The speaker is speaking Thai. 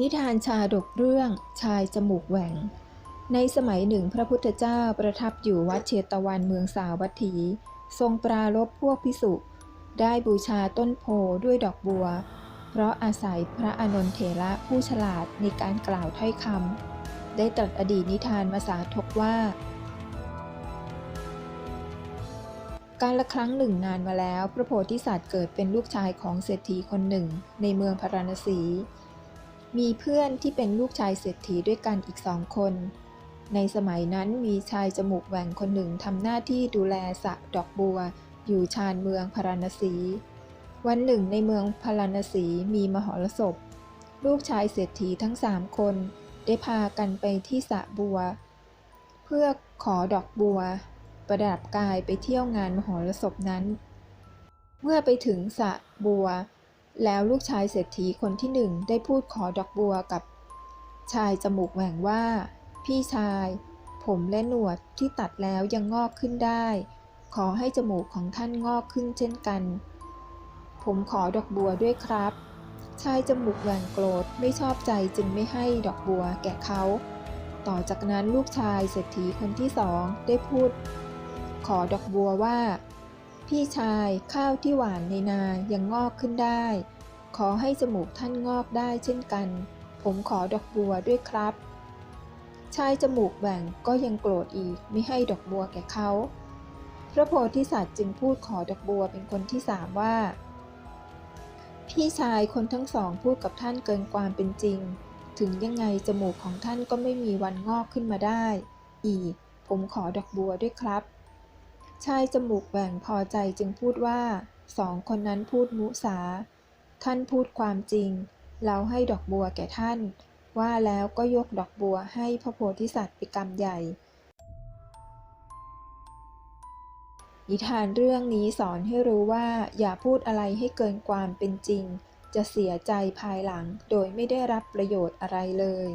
นิทานชาดกเรื่องชายจมูกแหว่ง ในสมัยหนึ่งพระพุทธเจ้าประทับอยู่วัดเชตวันเมืองสาวัตถี ทรงปรารบพวกพิสุได้บูชาต้นโพด้วยดอกบัว เพราะอาศัยพระอนนทเถระผู้ฉลาดในการกล่าวถ้อยคำได้ตรัสอดีตนิทานมาสาธกว่า การละครั้งหนึ่งนานมาแล้ว พระโพธิสัตว์เกิดเป็นลูกชายของเศรษฐีคนหนึ่งในเมืองพาราณสี มีเพื่อนที่เป็นลูกชายเศรษฐีด้วยกันอีกสองคน ในสมัยนั้นมีชายจมูกแหว่งคนหนึ่งทำหน้าที่ดูแลสระดอกบัว อยู่ชานเมืองพาราณสี วันหนึ่งในเมืองพาราณสีมีมหรสพ ลูกชายเศรษฐีทั้งสามคน ได้พากันไปที่สระบัว เพื่อขอดอกบัว ประดับกายไปเที่ยวงานมหรสพนั้น เมื่อไปถึงสระบัว แล้วลูกชายเศรษฐีคนที่หนึ่งได้พูดขอดอกบัวกับชายจมูกแหว่งว่า พี่ชาย ผมและหนวดที่ตัดแล้วยังงอกขึ้นได้ ขอให้จมูกของท่านงอกขึ้นเช่นกัน ผมขอดอกบัวด้วยครับ ชายจมูกแหว่งโกรธไม่ชอบใจจึงไม่ให้ดอกบัวแก่เขา ต่อจากนั้นลูกชายเศรษฐีคนที่สองได้พูด ขอดอกบัวว่า พี่ชายข้าวที่หวานในนายังงอกขึ้นได้ ขอให้จมูกท่านงอกได้เช่นกัน ผมขอดอกบัวด้วยครับ ชายจมูกแหว่งก็ยังโกรธอีกไม่ให้ดอกบัวแก่เขา พระโพธิสัตว์จึงพูดขอดอกบัวเป็นคนที่สามว่า พี่ชายคนทั้งสองพูดกับท่านเกินความเป็นจริง ถึงยังไงจมูกของท่านก็ไม่มีวันงอกขึ้นมาได้ อีก ผมขอดอกบัวด้วยครับ ชายจมูกแหว่งพอใจจึงพูดว่า สองคนนั้นพูดมุสา ท่านพูดความจริง เราให้ดอกบัวแก่ท่าน ว่าแล้วก็ยกดอกบัวให้พระโพธิสัตว์ไปกำใหญ่นิทานเรื่องนี้สอนให้รู้ว่า อย่าพูดอะไรให้เกินความเป็นจริง จะเสียใจภายหลังโดยไม่ได้รับประโยชน์อะไรเลย